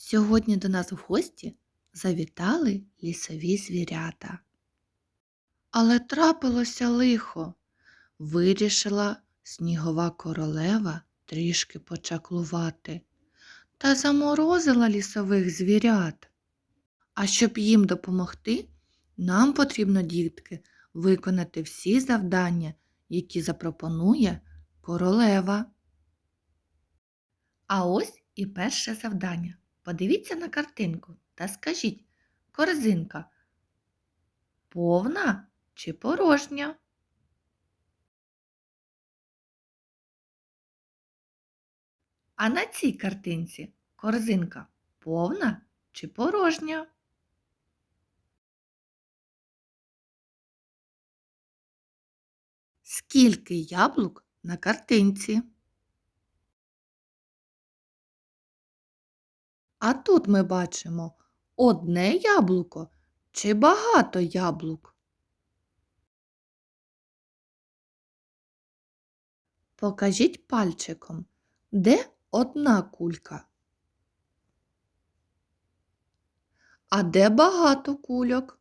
Сьогодні до нас в гості завітали лісові звірята. Але трапилося лихо. Вирішила снігова королева трішки почаклувати та заморозила лісових звірят. А щоб їм допомогти, нам потрібно, дітки, виконати всі завдання, які запропонує королева. А ось і перше завдання. Подивіться на картинку та скажіть, корзинка повна чи порожня? А на цій картинці корзинка повна чи порожня? Скільки яблук на картинці? А тут ми бачимо одне яблуко чи багато яблук. Покажіть пальчиком, де одна кулька, а де багато кульок.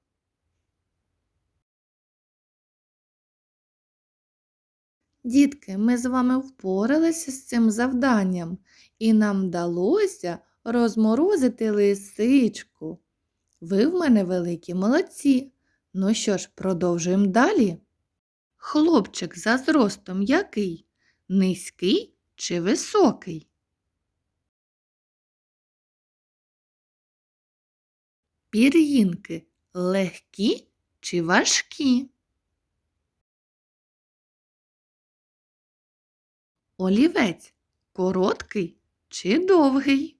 Дітки, ми з вами впоралися з цим завданням, і нам вдалося розморозити лисичку. Ви в мене великі молодці. Ну що ж, продовжуємо далі. Хлопчик за зростом який? Низький чи високий? Пір'їнки легкі чи важкі? Олівець короткий чи довгий?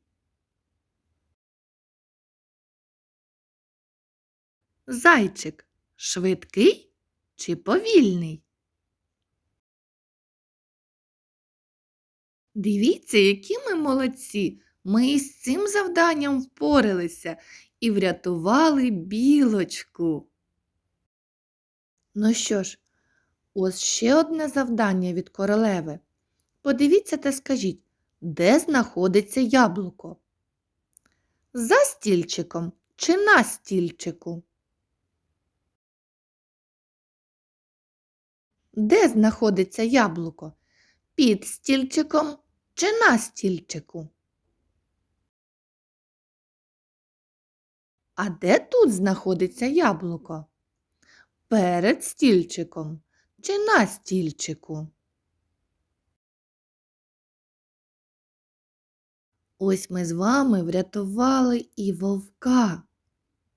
Зайчик швидкий чи повільний? Дивіться, які ми молодці. Ми із цим завданням впоралися і врятували білочку. Ну що ж, ось ще одне завдання від королеви. Подивіться та скажіть, де знаходиться яблуко? За стільчиком чи на стільчику? Де знаходиться яблуко? Під стільчиком чи на стільчику? А де тут знаходиться яблуко? Перед стільчиком чи на стільчику? Ось ми з вами врятували і вовка.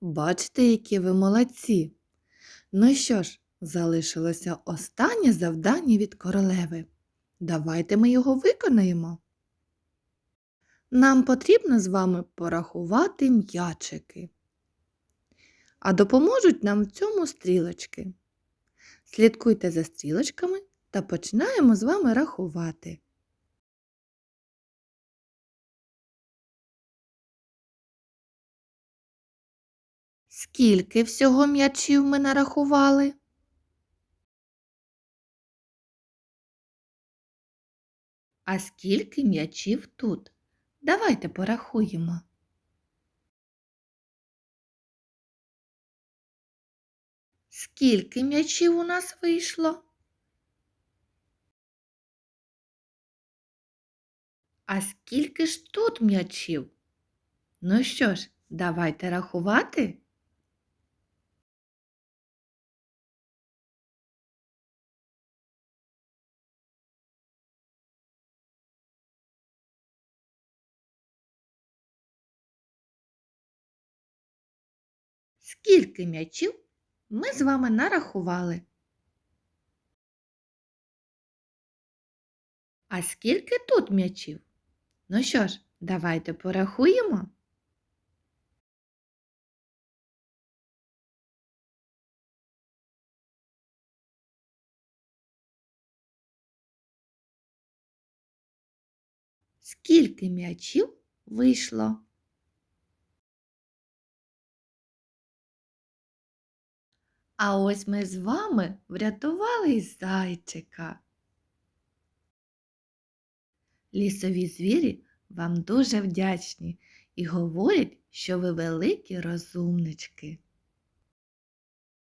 Бачите, які ви молодці. Ну що ж, залишилося останнє завдання від королеви. Давайте ми його виконаємо. Нам потрібно з вами порахувати м'ячики. А допоможуть нам в цьому стрілочки. Слідкуйте за стрілочками та починаємо з вами рахувати. Скільки всього м'ячів ми нарахували? А скільки м'ячів тут? Давайте порахуємо. Скільки м'ячів у нас вийшло? А скільки ж тут м'ячів? Ну що ж, давайте рахувати. Скільки м'ячів ми з вами нарахували? А скільки тут м'ячів? Ну що ж, давайте порахуємо. Скільки м'ячів вийшло? А ось ми з вами врятували зайчика. Лісові звірі вам дуже вдячні і говорять, що ви великі розумнички.